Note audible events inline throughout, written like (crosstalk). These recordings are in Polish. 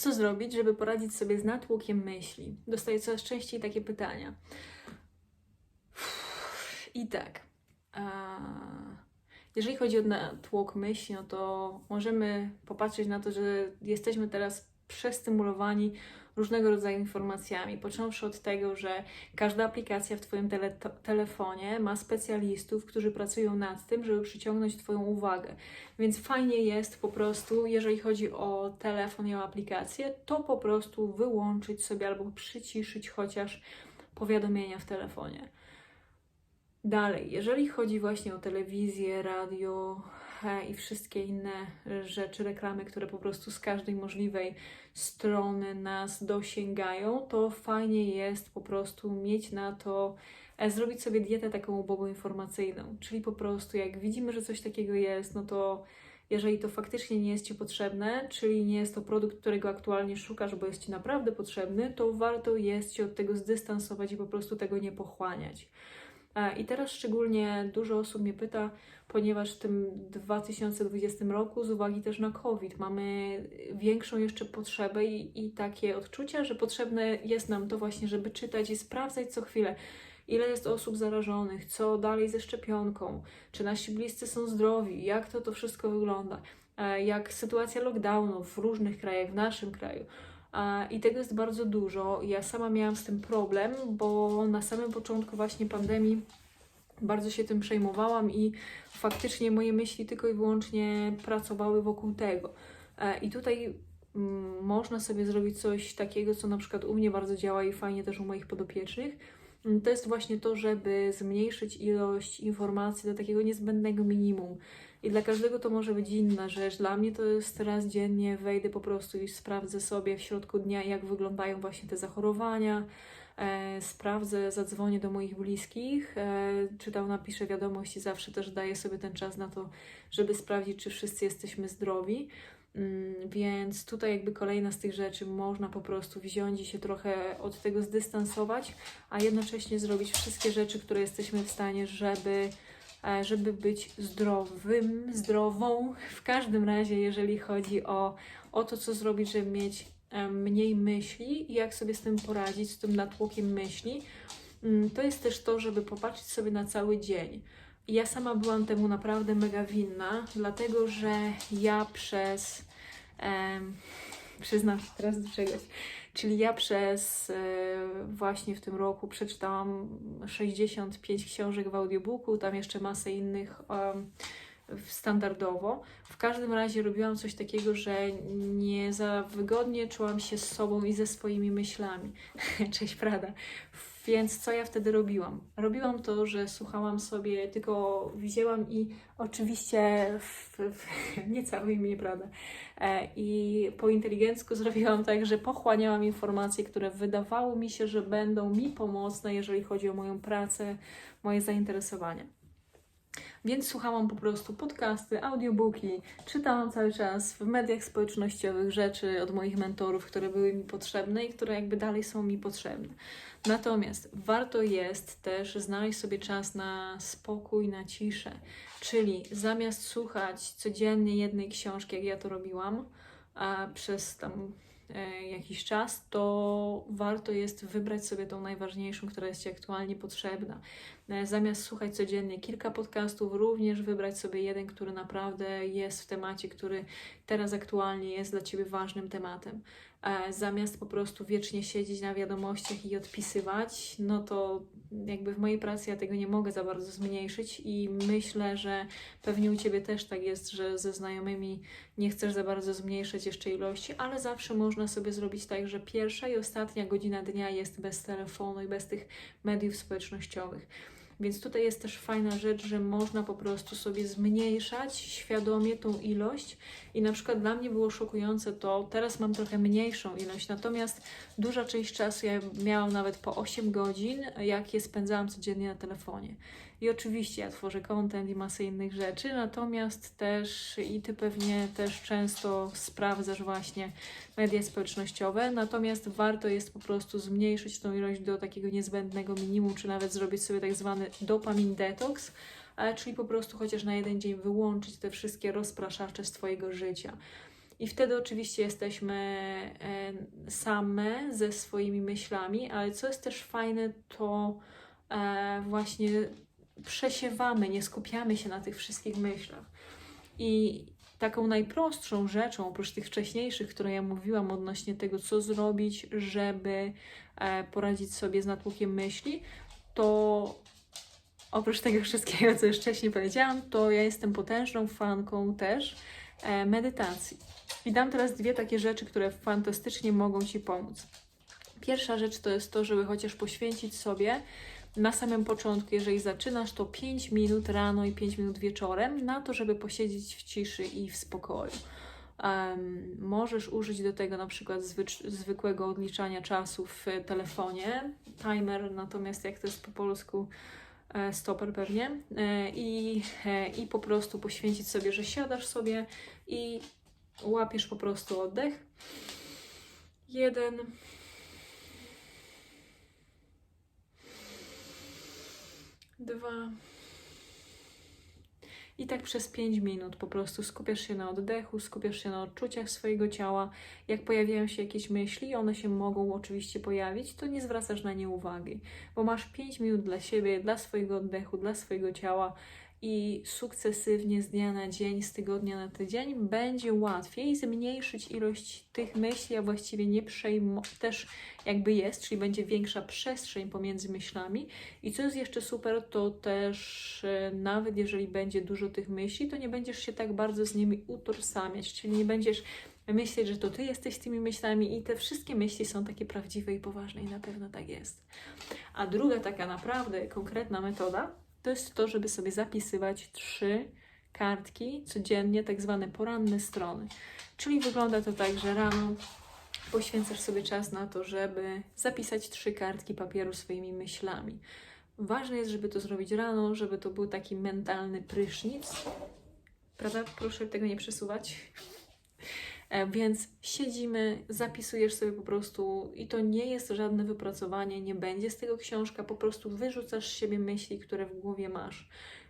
Co zrobić, żeby poradzić sobie z natłokiem myśli? Dostaję coraz częściej takie pytania. I tak. Jeżeli chodzi o natłok myśli, no to możemy popatrzeć na to, że jesteśmy teraz przestymulowani różnego rodzaju informacjami. Począwszy od tego, że każda aplikacja w Twoim tele telefonie ma specjalistów, którzy pracują nad tym, żeby przyciągnąć Twoją uwagę. Więc fajnie jest po prostu, jeżeli chodzi o telefon i o aplikację, to po prostu wyłączyć sobie albo przyciszyć chociaż powiadomienia w telefonie. Dalej, jeżeli chodzi właśnie o telewizję, radio i wszystkie inne rzeczy, reklamy, które po prostu z każdej możliwej strony nas dosięgają, to fajnie jest po prostu mieć na to, e, zrobić sobie dietę taką ubogą informacyjną. Czyli po prostu jak widzimy, że coś takiego jest, no to jeżeli to faktycznie nie jest Ci potrzebne, czyli nie jest to produkt, którego aktualnie szukasz, bo jest Ci naprawdę potrzebny, to warto jest się od tego zdystansować i po prostu tego nie pochłaniać. E, I teraz szczególnie dużo osób mnie pyta, ponieważ w tym 2020 roku, z uwagi też na COVID, mamy większą jeszcze potrzebę i, i takie odczucia, że potrzebne jest nam to właśnie, żeby czytać i sprawdzać co chwilę, ile jest osób zarażonych, co dalej ze szczepionką, czy nasi bliscy są zdrowi, jak to to wszystko wygląda, e, jak sytuacja lockdownów w różnych krajach, w naszym kraju. I tego jest bardzo dużo. Ja sama miałam z tym problem, bo na samym początku właśnie pandemii bardzo się tym przejmowałam i faktycznie moje myśli tylko i wyłącznie pracowały wokół tego. E, I tutaj mm, można sobie zrobić coś takiego, co na przykład u mnie bardzo działa i fajnie też u moich podopiecznych. To jest właśnie to, żeby zmniejszyć ilość informacji do takiego niezbędnego minimum. I dla każdego to może być inna rzecz. Dla mnie to jest raz dziennie wejdę po prostu i sprawdzę sobie w środku dnia, jak wyglądają właśnie te zachorowania. E, sprawdzę, zadzwonię do moich bliskich, e, czy tam napiszę wiadomość i zawsze też daję sobie ten czas na to, żeby sprawdzić, czy wszyscy jesteśmy zdrowi. Mm, więc tutaj jakby kolejna z tych rzeczy można po prostu wziąć i się trochę od tego zdystansować, a jednocześnie zrobić wszystkie rzeczy, które jesteśmy w stanie, żeby E, żeby być zdrowym, zdrową. W każdym razie, jeżeli chodzi o, o to, co zrobić, żeby mieć e, mniej myśli i jak sobie z tym poradzić, z tym natłokiem myśli, mm, to jest też to, żeby popatrzeć sobie na cały dzień. Ja sama byłam temu naprawdę mega winna, dlatego że ja przez. Um, przyznam się teraz do czegoś. Czyli ja przez e, właśnie w tym roku przeczytałam 65 książek w audiobooku, tam jeszcze masę innych standardowo. W każdym razie robiłam coś takiego, że nie za wygodnie czułam się z sobą i ze swoimi myślami. (laughs) Cześć, Prada. Więc co ja wtedy robiłam? Robiłam to, że słuchałam sobie, tylko wzięłam i oczywiście w, w, (laughs) nie całe imię, prawda? E, I po inteligencku (laughs) zrobiłam tak, że pochłaniałam informacje, które wydawało mi się, że będą mi pomocne, jeżeli chodzi o moją pracę, moje zainteresowania. Więc słuchałam po prostu podcasty, audiobooki, czytałam cały czas w mediach społecznościowych rzeczy od moich mentorów, które były mi potrzebne i które jakby dalej są mi potrzebne. Natomiast warto jest też znaleźć sobie czas na spokój, na ciszę. Czyli zamiast słuchać codziennie jednej książki, jak ja to robiłam, a przez tam jakiś czas, to warto jest wybrać sobie tą najważniejszą, która jest Ci aktualnie potrzebna. E, zamiast słuchać codziennie kilka podcastów, również wybrać sobie jeden, który naprawdę jest w temacie, który teraz aktualnie jest dla Ciebie ważnym tematem. E, zamiast po prostu wiecznie siedzieć na wiadomościach i odpisywać, no to jakby w mojej pracy ja tego nie mogę za bardzo zmniejszyć i myślę, że pewnie u Ciebie też tak jest, że ze znajomymi nie chcesz za bardzo zmniejszyć jeszcze ilości, ale zawsze można sobie zrobić tak, że pierwsza i ostatnia godzina dnia jest bez telefonu i bez tych mediów społecznościowych. Więc tutaj jest też fajna rzecz, że można po prostu sobie zmniejszać świadomie tą ilość. I na przykład dla mnie było szokujące to, teraz mam trochę mniejszą ilość, natomiast duża część czasu ja miałam nawet po 8 godzin, jak je spędzałam codziennie na telefonie. I oczywiście ja tworzę content i masę innych rzeczy, natomiast też i ty pewnie też często sprawdzasz właśnie media społecznościowe, natomiast warto jest po prostu zmniejszyć tą ilość do takiego niezbędnego minimum, czy nawet zrobić sobie tak zwany dopamin detox, czyli po prostu chociaż na jeden dzień wyłączyć te wszystkie rozpraszacze z Twojego życia. I wtedy oczywiście jesteśmy e, same ze swoimi myślami, ale co jest też fajne, to e, właśnie przesiewamy, nie skupiamy się na tych wszystkich myślach. I taką najprostszą rzeczą, oprócz tych wcześniejszych, które ja mówiłam odnośnie tego, co zrobić, żeby e, poradzić sobie z natłokiem myśli, to oprócz tego wszystkiego, co już wcześniej powiedziałam, to ja jestem potężną fanką też e, medytacji. I dam teraz dwie takie rzeczy, które fantastycznie mogą Ci pomóc. Pierwsza rzecz to jest to, żeby chociaż poświęcić sobie na samym początku, jeżeli zaczynasz, to 5 minut rano i 5 minut wieczorem na to, żeby posiedzieć w ciszy i w spokoju. Um, możesz użyć do tego na przykład zwykłego odliczania czasu w telefonie, timer, natomiast jak to jest po polsku, e, stoper pewnie, e, i, e, i po prostu poświęcić sobie, że siadasz sobie i łapiesz po prostu oddech. Jeden, dwa. I tak przez 5 minut po prostu skupiasz się na oddechu, skupiasz się na odczuciach swojego ciała. Jak pojawiają się jakieś myśli, one się mogą oczywiście pojawić, to nie zwracasz na nie uwagi, bo masz 5 minut dla siebie, dla swojego oddechu, dla swojego ciała i sukcesywnie z dnia na dzień, z tygodnia na tydzień będzie łatwiej zmniejszyć ilość tych myśli, a właściwie nie przejmować, też jakby jest, czyli będzie większa przestrzeń pomiędzy myślami. I co jest jeszcze super, to też e, nawet jeżeli będzie dużo tych myśli, to nie będziesz się tak bardzo z nimi utożsamiać, czyli nie będziesz myśleć, że to ty jesteś tymi myślami i te wszystkie myśli są takie prawdziwe i poważne i na pewno tak jest. A druga taka naprawdę konkretna metoda, to jest to, żeby sobie zapisywać trzy kartki codziennie, tak zwane poranne strony. Czyli wygląda to tak, że rano poświęcasz sobie czas na to, żeby zapisać trzy kartki papieru swoimi myślami. Ważne jest, żeby to zrobić rano, żeby to był taki mentalny prysznic. Prawda? Proszę tego nie przesuwać. E, więc siedzimy, zapisujesz sobie po prostu i to nie jest żadne wypracowanie, nie będzie z tego książka, po prostu wyrzucasz z siebie myśli, które w głowie masz.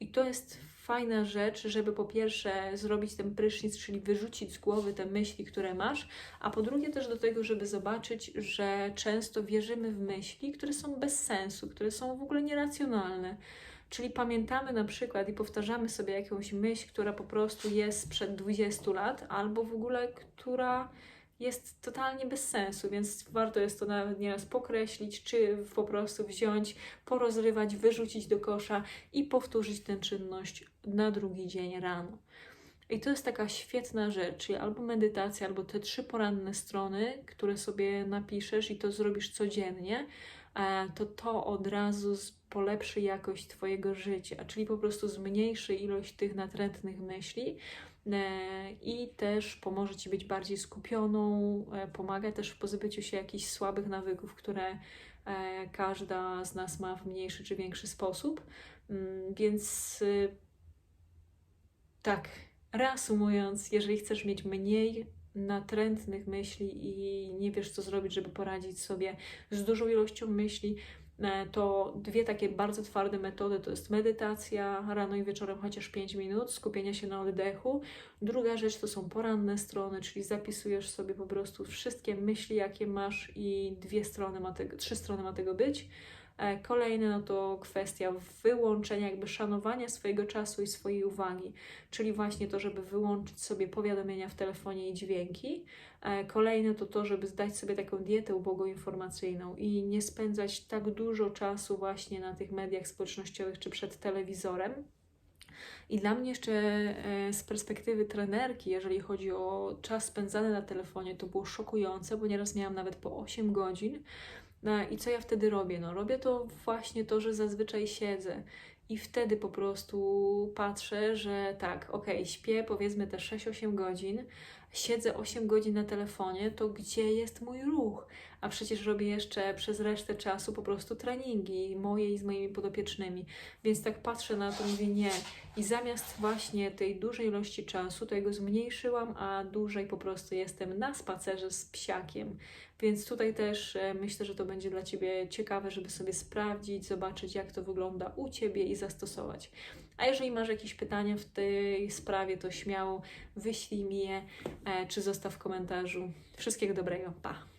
I to jest fajna rzecz, żeby po pierwsze zrobić ten prysznic, czyli wyrzucić z głowy te myśli, które masz, a po drugie też do tego, żeby zobaczyć, że często wierzymy w myśli, które są bez sensu, które są w ogóle nieracjonalne. Czyli pamiętamy na przykład i powtarzamy sobie jakąś myśl, która po prostu jest sprzed 20 lat, albo w ogóle która jest totalnie bez sensu, więc warto jest to nawet nieraz pokreślić, czy po prostu wziąć, porozrywać, wyrzucić do kosza i powtórzyć tę czynność na drugi dzień rano. I to jest taka świetna rzecz, czyli albo medytacja, albo te trzy poranne strony, które sobie napiszesz i to zrobisz codziennie, e, to to od razu polepszy jakość Twojego życia, czyli po prostu zmniejszy ilość tych natrętnych myśli e, i też pomoże Ci być bardziej skupioną, e, pomaga też w pozbyciu się jakichś słabych nawyków, które e, każda z nas ma w mniejszy czy większy sposób. Mm, więc tak, reasumując, jeżeli chcesz mieć mniej natrętnych myśli i nie wiesz, co zrobić, żeby poradzić sobie z dużą ilością myśli, to dwie takie bardzo twarde metody to jest medytacja rano i wieczorem chociaż 5 minut, skupienia się na oddechu. Druga rzecz to są poranne strony, czyli zapisujesz sobie po prostu wszystkie myśli, jakie masz i dwie strony ma tego, trzy strony ma tego być. E, kolejne no to kwestia wyłączenia, jakby szanowania swojego czasu i swojej uwagi, czyli właśnie to, żeby wyłączyć sobie powiadomienia w telefonie i dźwięki. E, kolejne to to, żeby zdać sobie taką dietę ubogoinformacyjną i nie spędzać tak dużo czasu właśnie na tych mediach społecznościowych czy przed telewizorem. I dla mnie jeszcze e, z perspektywy trenerki, jeżeli chodzi o czas spędzany na telefonie, to było szokujące, bo nieraz miałam nawet po 8 godzin. No I co ja wtedy robię? No robię to właśnie to, że zazwyczaj siedzę i wtedy po prostu patrzę, że tak, ok, śpię powiedzmy te 6-8 godzin, siedzę 8 godzin na telefonie, to gdzie jest mój ruch? A przecież robię jeszcze przez resztę czasu po prostu treningi moje i z moimi podopiecznymi. Więc tak patrzę na to, mówię nie. I zamiast właśnie tej dużej ilości czasu, to ja go zmniejszyłam, a dłużej po prostu jestem na spacerze z psiakiem. Więc tutaj też e, myślę, że to będzie dla Ciebie ciekawe, żeby sobie sprawdzić, zobaczyć, jak to wygląda u Ciebie i zastosować. A jeżeli masz jakieś pytania w tej sprawie, to śmiało wyślij mi je, e, czy zostaw w komentarzu. Wszystkiego dobrego, pa!